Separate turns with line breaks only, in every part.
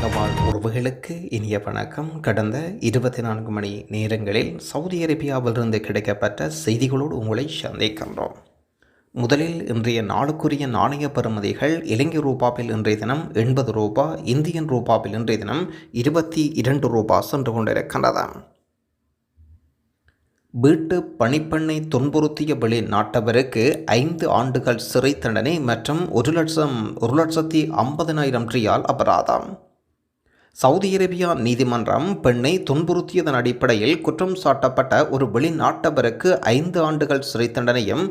உலக வாழ் உறவுகளுக்கு இனிய வணக்கம். கடந்த இருபத்தி நான்கு மணி நேரங்களில் சவுதி அரேபியாவிலிருந்து கிடைக்கப்பட்ட செய்திகளோடு உங்களை சந்திக்கின்றோம். முதலில் இன்றைய நாளுக்குரிய நாணய பெறுமதிகள் இலங்கை ரூபாவில் இன்றைய தினம் எண்பது ரூபா இந்தியன் ரூபாவில் இன்றைய தினம் இருபத்தி இரண்டு ரூபா சென்று கொண்டிருக்கின்றது வீட்டு பணிப்பெண்ணை துன்புறுத்திய வெளி நாட்டவருக்கு ஐந்து ஆண்டுகள் சிறை தண்டனை மற்றும் ஒரு லட்சம் ஒரு லட்சத்தி ஐம்பதனாயிரம் ரியால் அபராதம். சவுதி அரேபியா நீதிமன்றம் பெண்ணை துன்புறுத்தியதன் அடிப்படையில் குற்றம் சாட்டப்பட்ட ஒரு வெளிநாட்டவருக்கு ஐந்து ஆண்டுகள் சிறை தண்டனையும்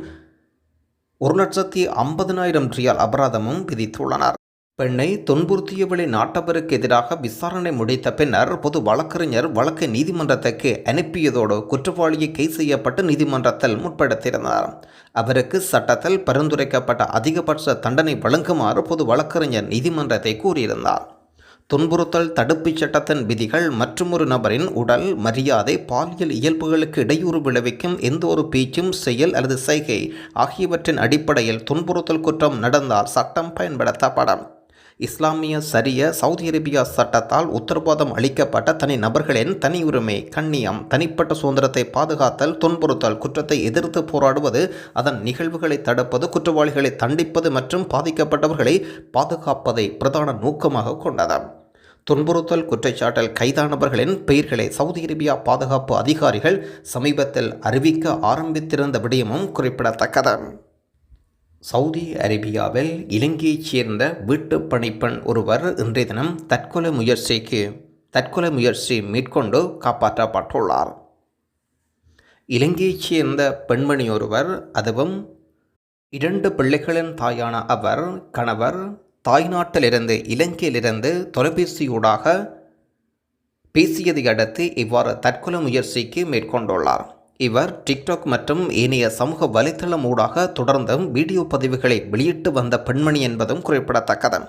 ஒரு லட்சத்தி ஐம்பதனாயிரம் ரியால் அபராதமும் விதித்துள்ளனர். பெண்ணை துன்புறுத்திய வெளிநாட்டவருக்கு எதிராக விசாரணை முடித்த பின்னர் பொது வழக்கறிஞர் வழக்கை நீதிமன்றத்துக்கு அனுப்பியதோடு குற்றவாளியை கை செய்யப்பட்டு நீதிமன்றத்தில் முற்படுத்தியிருந்தார். அவருக்கு சட்டத்தில் பரிந்துரைக்கப்பட்ட அதிகபட்ச தண்டனை வழங்குமாறு பொது வழக்கறிஞர் நீதிமன்றத்தை கூறியிருந்தார். துன்புறுத்தல் தடுப்புச் சட்டத்தின் விதிகள் மற்றொரு நபரின் உடல் மரியாதை பாலியல் இயல்புகளுக்கு இடையூறு விளைவிக்கும் எந்த ஒரு பேச்சும் செயல் அல்லது செய்கை ஆகியவற்றின் அடிப்படையில் துன்புறுத்தல் குற்றம் நடந்தால் சட்டம் பயன்படுத்தப்படும். இஸ்லாமிய சரிய சவுதி அரேபியா சட்டத்தால் உத்தரவாதம் அளிக்கப்பட்ட தனி நபர்களின் தனி உரிமை கண்ணியம் தனிப்பட்ட சுதந்திரத்தை பாதுகாத்தல் துன்புறுத்தல் குற்றத்தை எதிர்த்து போராடுவது அதன் நிகழ்வுகளை தடுப்பது குற்றவாளிகளை தண்டிப்பது மற்றும் பாதிக்கப்பட்டவர்களை பாதுகாப்பதை பிரதான நோக்கமாக கொண்டது. துன்புறுத்தல் குற்றச்சாட்டல் கைதானவர்களின் பெயர்களை சவுதி அரேபியா பாதுகாப்பு அதிகாரிகள் சமீபத்தில் அறிவிக்க ஆரம்பித்திருந்த விடயமும் குறிப்பிடத்தக்கது. சவுதி அரேபியாவில் இலங்கையைச் சேர்ந்த வீட்டு பணிப்பெண் ஒருவர் இன்றைய தினம் தற்கொலை முயற்சிக்கு தற்கொலை முயற்சி மேற்கொண்டு காப்பாற்றப்பட்டுள்ளார். இலங்கையைச் சேர்ந்த பெண்மணி ஒருவர் அதுவும் இரண்டு பிள்ளைகளின் தாயான அவர் கணவர் தாய்நாட்டிலிருந்து இலங்கையிலிருந்து தொலைபேசியூடாக பேசியதை அடுத்து இவ்வாறு தற்கொலை முயற்சிக்கு மேற்கொண்டுள்ளார். இவர் டிக்டாக் மற்றும் ஏனைய சமூக வலைத்தளம் ஊடாக தொடர்ந்தும் வீடியோ பதிவுகளை வெளியிட்டு வந்த பெண்மணி என்பதும் குறிப்பிடத்தக்கது.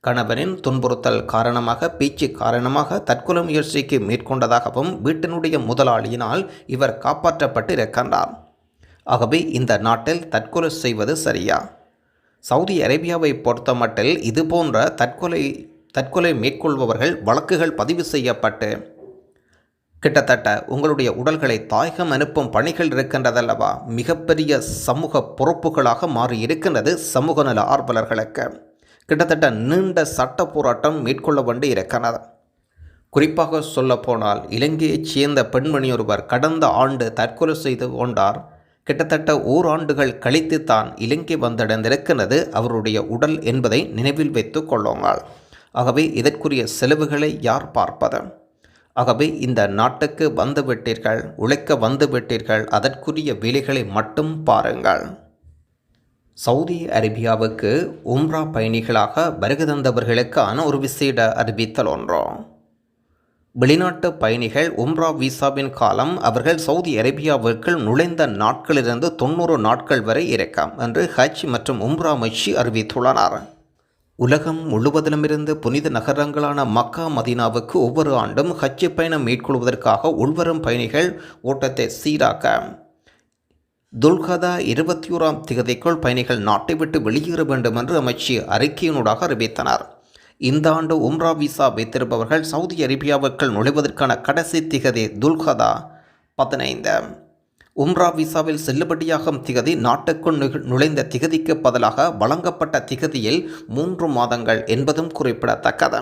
கணவனின் துன்புறுத்தல் காரணமாக பேச்சு காரணமாக தற்கொலை முயற்சிக்கு மேற்கொண்டதாகவும் வீட்டினுடைய முதலாளியினால் இவர் காப்பாற்றப்பட்டு இருக்கின்றார் ஆகவே இந்த நாட்டில் தற்கொலை செய்வது சரியா? சவுதி அரேபியாவை பொறுத்தமட்டில் இதுபோன்ற தற்கொலை தற்கொலை மேற்கொள்பவர்கள் வழக்குகள் பதிவு செய்யப்பட்டு கிட்டத்தட்ட உங்களுடைய உடல்களை தாயகம் அனுப்பும் பணிகள் இருக்கின்றதல்லவா? மிகப்பெரிய சமூக பொறுப்புகளாக மாறி இருக்கின்றது சமூக நல ஆர்வலர்களுக்கு. கிட்டத்தட்ட நீண்ட சட்ட போராட்டம் மேற்கொள்ள வேண்டி இருக்கிறது குறிப்பாக சொல்லப்போனால் இலங்கையைச் சேர்ந்த பெண்மணி ஒருவர் கடந்த ஆண்டு தற்கொலை செய்து கொண்டார். கிட்டத்தட்ட ஓராண்டுகள் கழித்து தான் இலங்கை வந்தடைந்திருக்கிறது அவருடைய உடல் என்பதை நினைவில் வைத்து கொள்ளுங்கள். ஆகவே இதற்குரிய செலவுகளை யார் பார்ப்பது? ஆகவே இந்த நாட்டுக்கு வந்துவிட்டீர்கள் உழைக்க வந்துவிட்டீர்கள் அதற்குரிய வேலைகளை மட்டும் பாருங்கள். சவுதி அரேபியாவுக்கு உம்ரா பயணிகளாக வருகை தந்தவர்களுக்கான ஒரு விசேட அறிவித்தல் ஒன்றோ. வெளிநாட்டு பயணிகள் உம்ரா விசாவின் காலம் அவர்கள் சவுதி அரேபியாவிற்குள் நுழைந்த நாட்களிலிருந்து தொண்ணூறு நாட்கள் வரை இருക്കാം என்று ஹஜ் மற்றும் உம்ரா அமைச்சு அறிவித்துள்ளனர். உலகம் முழுவதிலுமிருந்து புனித நகரங்களான மக்கா மதீனாவுக்கு ஒவ்வொரு ஆண்டும் ஹஜ் பயணம் மேற்கொள்வதற்காக உள்வரும் பயணிகள் ஓட்டத்தை சீராக்க துல்கதா இருபத்தி ஓராம் திகதிக்குள் பயணிகள் நாட்டை விட்டு வெளியேற வேண்டும் என்று அமைச்சு அறிக்கையினூடாக அறிவித்தனர். இந்த ஆண்டு உம்ரா விசா வைத்திருப்பவர்கள் சவுதி அரேபியாவுக்குள் நுழைவதற்கான கடைசி திகதி துல்கதா பதினைந்து. உம்ரா விசாவில் செல்லுபடியாகும் திகதி நாட்டுக்குள் நுழைந்த திகதிக்கு பதிலாக வழங்கப்பட்ட திகதியில் மூன்று மாதங்கள் என்பதும் குறிப்பிடத்தக்கது.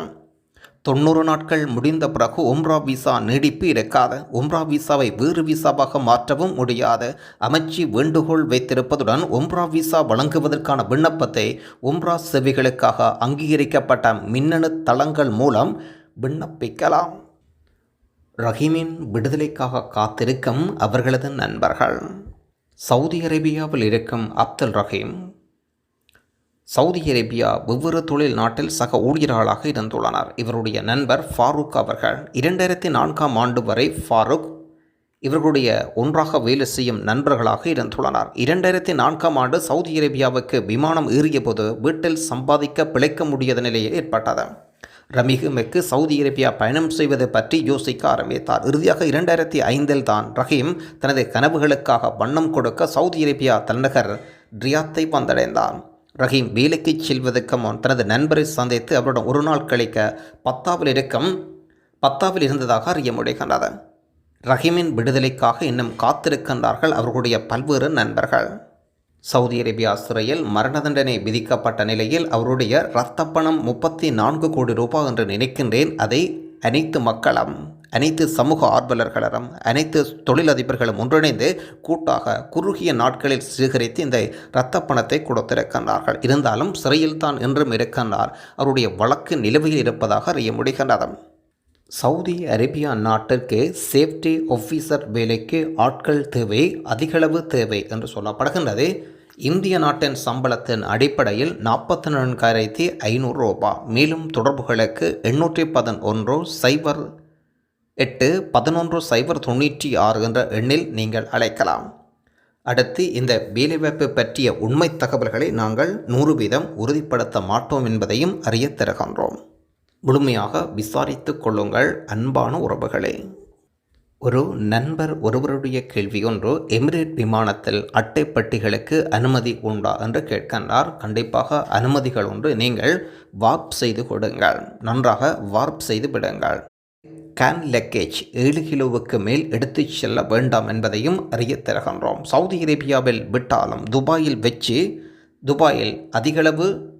தொண்ணூறு நாட்கள் முடிந்த பிறகு உம்ரா விசா நீடிப்பு இருக்காது உம்ரா விசாவை வேறு விசாவாக மாற்றவும் முடியாது. அமைச்சி வேண்டுகோள் வைத்திருப்பதுடன் உம்ரா விசா வழங்குவதற்கான விண்ணப்பத்தை உம்ரா செவிகளுக்காக அங்கீகரிக்கப்பட்ட மின்னணு தளங்கள் மூலம் விண்ணப்பிக்கலாம். ரஹீமின் விடுதலைக்காக காத்திருக்கும் அவர்களது நண்பர்கள். சவுதி அரேபியாவில் இருக்கும் அப்துல் ரஹீம் சவுதி அரேபியா வெவ்வேறு தொழில் நாட்டில் சக ஊழியர்களாக இருந்துள்ளனர். இவருடைய நண்பர் ஃபாரூக் அவர்கள் இரண்டாயிரத்தி நான்காம் ஆண்டு வரை ஃபாரூக் இவர்களுடைய ஒன்றாக வேலை செய்யும் நண்பர்களாக இருந்துள்ளனர். இரண்டாயிரத்தி நான்காம் ஆண்டு சவுதி அரேபியாவுக்கு விமானம் ஏறியபோது வீட்டில் சம்பாதிக்க பிழைக்க முடியாத நிலையில் ஏற்பட்டது. ரமீகுமெக்கு சவுதி அரேபியா பயணம் செய்வது பற்றி யோசிக்க ஆரம்பித்தார். இறுதியாக இரண்டாயிரத்தி ஐந்தில் தான் ரஹீம் தனது கனவுகளுக்காக வண்ணம் கொடுக்க சவுதி அரேபியா தலைநகர் ரியாத்தை வந்தடைந்தார். ரஹீம் வேலைக்கு செல்வதற்கு முன் தனது நண்பரை சந்தித்து அவருடன் ஒரு நாள் கழிக்க பத்தாவில் இருக்கும் பத்தாவில் இருந்ததாக அறிய முடிகின்றது. ரஹீமின் விடுதலைக்காக இன்னும் காத்திருக்கின்றார்கள் அவர்களுடைய பல்வேறு நண்பர்கள். சவுதி அரேபியா சிறையில் மரண தண்டனை விதிக்கப்பட்ட நிலையில் அவருடைய இரத்த பணம் முப்பத்தி நான்கு கோடி ரூபாய் என்று நினைக்கின்றேன். அதை அனைத்து மக்களும் அனைத்து சமூக ஆர்வலர்களும் அனைத்து தொழிலதிபர்களும் ஒன்றிணைந்து கூட்டாக குறுகிய நாட்களில் சேகரித்து இந்த இரத்த பணத்தை கொடுத்திருக்கின்றார்கள். இருந்தாலும் சிறையில் தான் என்றும் இருக்கின்றார். அவருடைய வழக்கு நிலுவையில் இருப்பதாக அறிய முடிகின்றது. சவுதி அரேபியா நாட்டிற்கு சேஃப்டி ஆஃபீஸர் வேலைக்கு ஆட்கள் தேவை அதிகளவு தேவை என்று சொல்லப்படுகின்றது. இந்திய நாட்டின் சம்பளத்தின் அடிப்படையில் நாற்பத்தி நான்காயிரத்தி ஐநூறு ரூபாய் மேலும் தொடர்புகளுக்கு எண்ணூற்றி பதினொன்று சைபர் எட்டு பதினொன்று சைபர் தொண்ணூற்றி ஆறு என்ற எண்ணில் நீங்கள் அழைக்கலாம். அடுத்து இந்த வேலைவாய்ப்பு பற்றிய உண்மை தகவல்களை நாங்கள் நூறு வீதம் உறுதிப்படுத்த மாட்டோம் என்பதையும் அறிய தருகின்றோம். முழுமையாக விசாரித்து கொள்ளுங்கள் அன்பான உறவுகளே. ஒரு நண்பர் ஒருவருடைய கேள்வி ஒன்று எமிரேட் விமானத்தில் அட்டைப்பட்டிகளுக்கு அனுமதி உண்டா என்று கேட்கின்றார். கண்டிப்பாக அனுமதிகள் ஒன்று நீங்கள் வார்ப் செய்து கொடுங்கள். நன்றாக வார்ப் செய்து விடுங்கள். கேன் லக்கேஜ் ஏழு கிலோவுக்கு மேல் எடுத்துச் செல்ல வேண்டாம் என்பதையும் அறிய தருகின்றோம். சவுதி அரேபியாவில் விட்டாலும் துபாயில் வச்சு துபாயில் அதிகளவு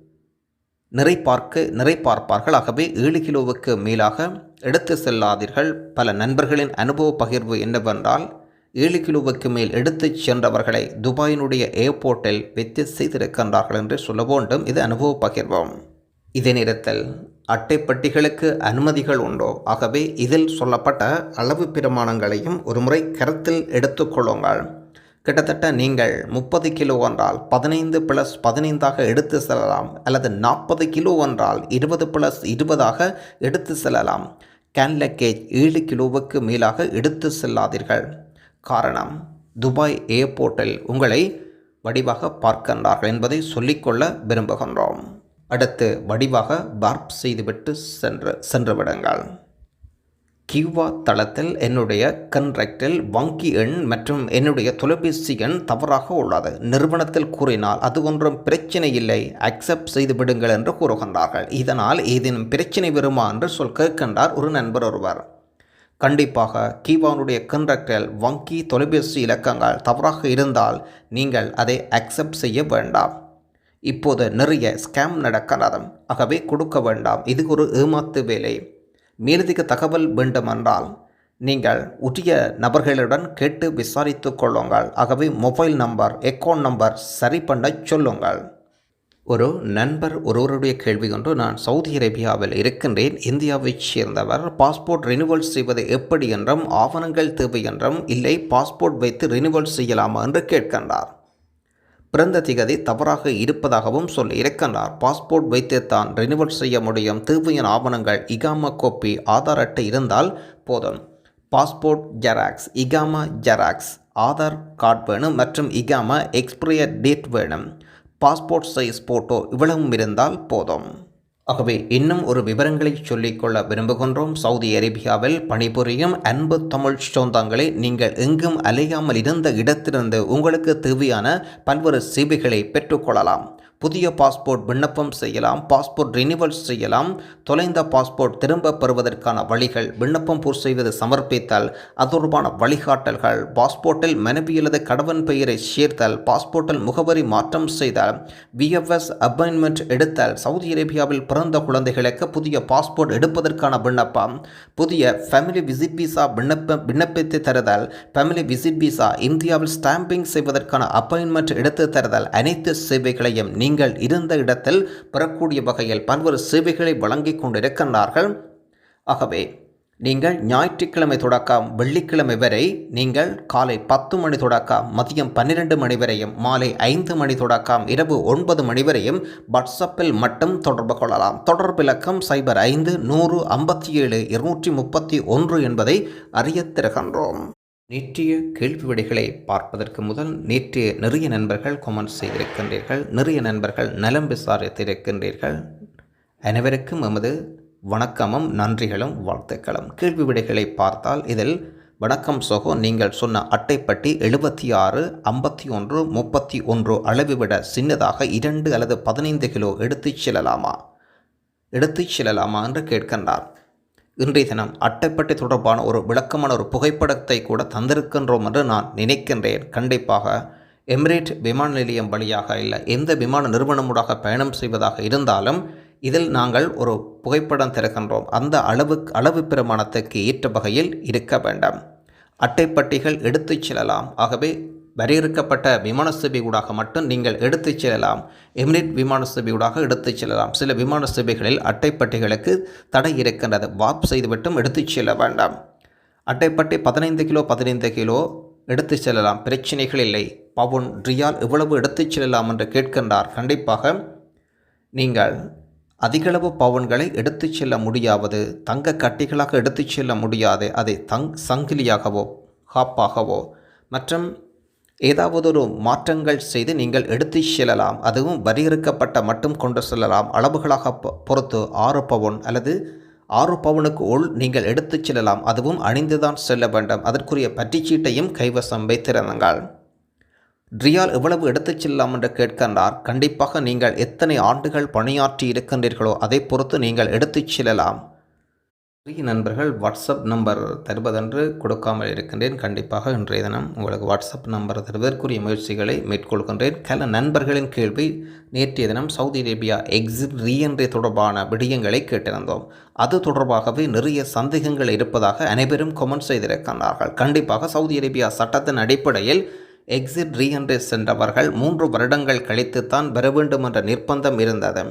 நிறை பார்க்க நிறை பார்ப்பார்கள் ஆகவே ஏழு கிலோவுக்கு மேலாக எடுத்து செல்லாதீர்கள். பல நண்பர்களின் அனுபவ பகிர்வு என்னவென்றால் ஏழு கிலோவுக்கு மேல் எடுத்துச் சென்றவர்களை துபாயினுடைய ஏர்போர்ட்டில் வைத்து செய்திருக்கின்றார்கள் என்று சொல்ல வேண்டும். இது அனுபவ பகிர்வோம் இதே நேரத்தில் அட்டைப்பட்டிகளுக்கு அனுமதிகள் உண்டோ? ஆகவே இதில் சொல்லப்பட்ட அளவு பிரமாணங்களையும் ஒருமுறை கருத்தில் எடுத்துக்கொள்ளுங்கள் கிட்டத்தட்ட நீங்கள் முப்பது கிலோ என்றால் பதினைந்து ப்ளஸ் பதினைந்தாக எடுத்து செல்லலாம் அல்லது நாற்பது கிலோ என்றால் இருபது ப்ளஸ் இருபதாக எடுத்து செல்லலாம். கேன் லக்கேஜ் ஏழு கிலோவுக்கு மேலாக எடுத்து செல்லாதீர்கள். காரணம் துபாய் ஏர்போர்ட்டில் உங்களை வடிவாக பார்க்கின்றார்கள் என்பதை சொல்லிக்கொள்ள விரும்புகின்றோம். அடுத்து வடிவாக பார்ப் செய்துவிட்டு சென்று சென்று விடுங்கள். கியூவா தளத்தில் என்னுடைய கன்ட்ராக்டில் வங்கி எண் மற்றும் என்னுடைய தொலைபேசி எண் தவறாக உள்ளது. நிறுவனத்தில் கூறினால் அது ஒன்றும் பிரச்சனை இல்லை அக்செப்ட் செய்து விடுங்கள் என்று கூறுகின்றார்கள். இதனால் ஏதேனும் பிரச்சனை வருமா என்று சொல் கேட்கின்றார் ஒரு நண்பர் ஒருவர். கண்டிப்பாக கீவானுடைய கன்ட்ராக்டில் வங்கி தொலைபேசி இலக்கங்கள் தவறாக இருந்தால் நீங்கள் அதை அக்செப்ட் செய்ய வேண்டாம். இப்போது நிறைய ஸ்கேம் நடக்கிறது. ஆகவே கொடுக்க வேண்டாம். இது ஒரு ஏமாத்து வேலை. மேலதிக தகவல் வேண்டுமென்றால் நீங்கள் உரிய நபர்களுடன் கேட்டு விசாரித்து கொள்ளுங்கள். ஆகவே மொபைல் நம்பர் அக்கௌண்ட் நம்பர் சரி பண்ண சொல்லுங்கள். ஒரு நண்பர் ஒருவருடைய கேள்வி ஒன்று நான் சவுதி அரேபியாவில் இருக்கின்றேன். இந்தியாவைச் சேர்ந்தவர். பாஸ்போர்ட் ரினிவல் செய்வது எப்படி என்றும் ஆவணங்கள் தேவை என்றும் இல்லை பாஸ்போர்ட் வைத்து ரினிவல் செய்யலாமா? என்று கேட்கின்றார். பிறந்த திகதி தவறாக இருப்பதாகவும் சொல்லி இருக்கின்றார் பாஸ்போர்ட் வைத்து தான் ரினிவல் செய்ய முடியும். தீவையின் ஆவணங்கள் இகாமா கோப்பி ஆதார் அட்டை இருந்தால் போதும். பாஸ்போர்ட் ஜெராக்ஸ் இகாமா ஜெராக்ஸ் ஆதார் கார்டு வேணும் மற்றும் இகாமா எக்ஸ்பிரியர் டேட் வேணும். பாஸ்போர்ட் சைஸ் ஃபோட்டோ இவ்வளவும் இருந்தால் போதும். ஆகவே இன்னும் ஒரு விவரங்களை சொல்லிக்கொள்ள விரும்புகின்றோம். சவுதி அரேபியாவில் பணிபுரியும் அன்பு தமிழ் சொந்தங்களை நீங்கள் எங்கும் அலையாமல் இருந்த இடத்திலிருந்து உங்களுக்கு தேவையான பல்வேறு சேவைகளை பெற்றுக்கொள்ளலாம். புதிய பாஸ்போர்ட் விண்ணப்பம் செய்யலாம் பாஸ்போர்ட் ரினிவல் செய்யலாம் தொலைந்த பாஸ்போர்ட் திரும்ப பெறுவதற்கான வழிகள் விண்ணப்பம் பூர் செய்வது சமர்ப்பித்தல் அது தொடர்பான வழிகாட்டல்கள் பாஸ்போர்ட்டில் மனைவியலது கடவன் பெயரை சேர்த்தல் பாஸ்போர்ட்டில் முகவரி மாற்றம் செய்தல் விஎஃப்எஸ் அப்பாயின்மெண்ட் எடுத்தல் சவுதி அரேபியாவில் பிறந்த குழந்தைகளுக்கு புதிய பாஸ்போர்ட் எடுப்பதற்கான விண்ணப்பம் புதிய ஃபேமிலி விசிட் விசா விண்ணப்ப விண்ணப்பித்து தருதல் ஃபேமிலி விசிட் விசா இந்தியாவில் ஸ்டாம்பிங் செய்வதற்கான அப்பாயின்மெண்ட் எடுத்து தருதல் அனைத்து சேவைகளையும் நீங்கள் இருந்த இடத்தில் பெறக்கூடிய வகையில் பல்வேறு சேவைகளை வழங்கிக் கொண்டிருக்கின்றார்கள். ஆகவே நீங்கள் ஞாயிற்றுக்கிழமை தொடக்கம் வெள்ளிக்கிழமை வரை நீங்கள் காலை பத்து மணி தொடக்கம் மதியம் பன்னிரெண்டு மணி வரையும் மாலை ஐந்து மணி தொடக்கம் இரவு ஒன்பது மணி வரையும் வாட்ஸ்அப்பில் மட்டும் தொடர்பு கொள்ளலாம். தொடர்பிலக்கம் சைபர் ஐந்து நூறு ஐம்பத்தி ஏழு இருநூற்றி முப்பத்தி ஒன்று என்பதை அறியத்திருக்கின்றோம் நேற்றைய கேள்வி விடைகளை பார்ப்பதற்கு முதல் நேற்றைய நிறைய நண்பர்கள் கமெண்ட் செய்திருக்கின்றீர்கள். நிறைய நண்பர்கள் நலம் விசாரித்திருக்கின்றீர்கள். அனைவருக்கும் எமது வணக்கமும் நன்றிகளும் வாழ்த்துக்களும். கேள்வி விடைகளை பார்த்தால் இதில் வணக்கம் சகோ நீங்கள் சொன்ன அட்டைப்பட்டி எழுபத்தி ஆறு ஐம்பத்தி ஒன்று முப்பத்தி ஒன்று அளவு விட சின்னதாக இரண்டு அல்லது பதினைந்து கிலோ எடுத்துச் செல்லலாமா? எடுத்துச் செல்லலாமா என்று கேட்கின்றார். இன்றைய தினம் அட்டைப்பட்டி தொடர்பான ஒரு விளக்கமான ஒரு புகைப்படத்தை கூட தந்திருக்கின்றோம் என்று நான் நினைக்கின்றேன். கண்டிப்பாக எமிரேட் விமான நிலையம் வழியாக இல்லை எந்த விமான நிறுவனமூடாக பயணம் செய்வதாக இருந்தாலும் இதில் நாங்கள் ஒரு புகைப்படம் திறக்கின்றோம் அந்த அளவு அளவு பிரமாணத்துக்கு ஏற்ற வகையில் இருக்க வேண்டாம். அட்டைப்பட்டிகள் எடுத்துச் செல்லலாம். ஆகவே வரையறுக்கப்பட்ட விமான சேவையூடாக மட்டும் நீங்கள் எடுத்துச் செல்லலாம். எமிரேட் விமான சேவையூடாக எடுத்துச் செல்லலாம். சில விமான சேவைகளில் அட்டைப்பட்டிகளுக்கு தடை இருக்கின்றது. வாப் செய்துவிட்டும் எடுத்துச் செல்ல வேண்டாம். அட்டைப்பட்டி பதினைந்து கிலோ பதினைந்து கிலோ எடுத்துச் செல்லலாம். பிரச்சனைகள் இல்லை. பவுன் ரியால் எவ்வளவு எடுத்துச் செல்லலாம் என்று கேட்கின்றார். கண்டிப்பாக நீங்கள் அதிகளவு பவுன்களை எடுத்துச் செல்ல முடியாவது தங்க கட்டிகளாக எடுத்துச் செல்ல முடியாது. அதை தங் சங்கிலியாகவோ ஹாப்பாகவோ மற்றும் ஏதாவது ஒரு மாற்றங்கள் செய்து நீங்கள் எடுத்து செல்லலாம். அதுவும் வரையறுக்கப்பட்ட மட்டும் கொண்டு செல்லலாம். அளவுகளாக பொ- பொறுத்து ஆறு பவுன் அல்லது ஆறு பவுனுக்கு உள் நீங்கள் எடுத்துச் செல்லலாம். அதுவும் அணிந்துதான் செல்ல வேண்டும். அதற்குரிய பற்றிச்சீட்டையும் கைவசம் வைத்திருந்தங்கள் ரியால் எவ்வளவு எடுத்துச் செல்லலாம் என்று கேட்கின்றார். கண்டிப்பாக நீங்கள் எத்தனை ஆண்டுகள் பணியாற்றி இருக்கின்றீர்களோ அதை பொறுத்து நீங்கள் எடுத்துச் செல்லலாம். நண்பர்கள் வாட்ஸ்அப் நம்பர் தருவதென்று கொடுக்காமல் இருக்கின்றேன். கண்டிப்பாக இன்றைய தினம் உங்களுக்கு வாட்ஸ்அப் நம்பர் தருவதற்குரிய முயற்சிகளை மேற்கொள்கின்றேன். கல நண்பர்களின் கேள்வி நேற்றைய தினம் சவுதி அரேபியா எக்ஸிட் ரீஎன்ட்ரி தொடர்பான விடயங்களை கேட்டிருந்தோம். அது தொடர்பாகவே நிறைய சந்தேகங்கள் இருப்பதாக அனைவரும் கமெண்ட் செய்திருக்கின்றார்கள். கண்டிப்பாக சவுதி அரேபியா சட்டத்தின் அடிப்படையில் எக்ஸிட் ரீஎன்ட்ரி சென்றவர்கள் மூன்று வருடங்கள் கழித்துத்தான் வர வேண்டும் என்ற நிர்பந்தம் இருந்தது.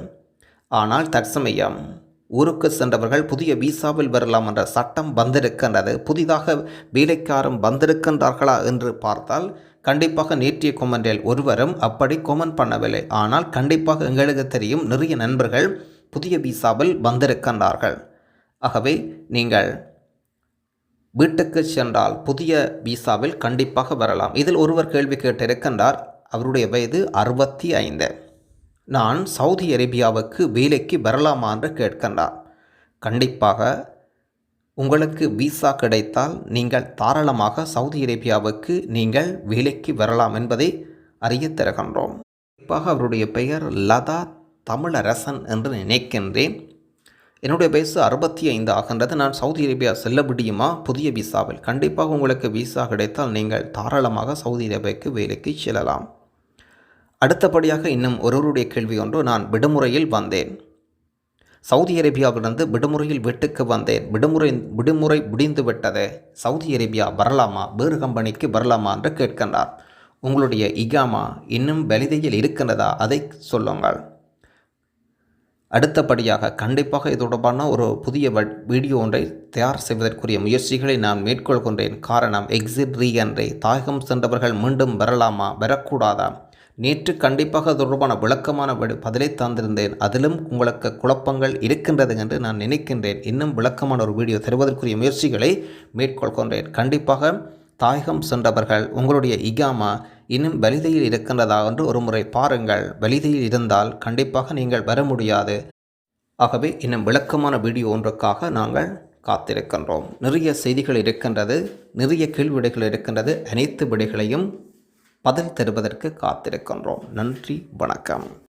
ஆனால் தற்சமயம் ஊருக்கு சென்றவர்கள் புதிய விசாவில் வரலாம் என்ற சட்டம் வந்திருக்கின்றது. புதிதாக வேலைக்காரன் வந்திருக்கின்றார்களா என்று பார்த்தால் கண்டிப்பாக நேற்றிய கொமெண்டில் ஒருவரும் அப்படி கொமெண்ட் பண்ணவில்லை. ஆனால் கண்டிப்பாக எங்களுக்கு தெரியும் நிறைய நண்பர்கள் புதிய விசாவில் வந்திருக்கின்றார்கள். ஆகவே நீங்கள் வீட்டுக்கு சென்றால் புதிய விசாவில் கண்டிப்பாக வரலாம். இதில் ஒருவர் கேள்வி கேட்டிருக்கின்றார் அவருடைய வயது அறுபத்தி ஐந்து. நான் சவுதி அரேபியாவுக்கு வேலைக்கு வரலாமா என்று கேட்கின்றார். கண்டிப்பாக உங்களுக்கு விசா கிடைத்தால் நீங்கள் தாராளமாக சவுதி அரேபியாவுக்கு நீங்கள் வேலைக்கு வரலாம் என்பதை அறிய தருகின்றோம். குறிப்பாக அவருடைய பெயர் லதா தமிழரசன் என்று நினைக்கின்றேன். என்னுடைய வயசு அறுபத்தி ஐந்து ஆகின்றது. நான் சவுதி அரேபியா செல்ல முடியுமா? புதிய விசாவில். கண்டிப்பாக உங்களுக்கு விசா கிடைத்தால் நீங்கள் தாராளமாக சவுதி அரேபியாவுக்கு வேலைக்கு செல்லலாம். அடுத்தபடியாக இன்னும் ஒருவருடைய கேள்வி ஒன்று நான் விடுமுறையில் வந்தேன். சவுதி அரேபியாவிலிருந்து விடுமுறையில் வீட்டுக்கு வந்தேன். விடுமுறை விடுமுறை முடிந்து விட்டது. சவுதி அரேபியா வரலாமா? வேறு கம்பெனிக்கு வரலாமா? என்று கேட்கின்றார். உங்களுடைய இகாமா இன்னும் வெளிதையில் இருக்கின்றதா? அதை சொல்லுங்கள். அடுத்தபடியாக கண்டிப்பாக இது தொடர்பான ஒரு புதிய வீடியோ ஒன்றை தயார் செய்வதற்குரிய முயற்சிகளை நான் மேற்கொள்கின்றேன். காரணம் எக்ஸிட் ரீஎன்ட்ரி தாயகம் சென்றவர்கள் மீண்டும் வரலாமா? வரக்கூடாதா? நேற்று கண்டிப்பாக தொடர்பான விளக்கமான பதிலை தந்திருந்தேன். அதிலும் உங்களுக்கு குழப்பங்கள் இருக்கின்றது என்று நான் நினைக்கின்றேன். இன்னும் விளக்கமான ஒரு வீடியோ தருவதற்குரிய முயற்சிகளை மேற்கொள்கின்றேன். கண்டிப்பாக தாயகம் சென்றவர்கள் உங்களுடைய இகாமா இன்னும் வலிதையில் இருக்கின்றதா என்று ஒரு முறை பாருங்கள். வலிதையில் இருந்தால் கண்டிப்பாக நீங்கள் வர முடியாது. ஆகவே இன்னும் விளக்கமான வீடியோ ஒன்றுக்காக நாங்கள் காத்திருக்கின்றோம். நிறைய செய்திகள் இருக்கின்றது நிறைய கேள்விடைகள் இருக்கின்றது. அனைத்து விடைகளையும் பதில் தருவதற்கு காத்திருக்கின்றோம். நன்றி வணக்கம்.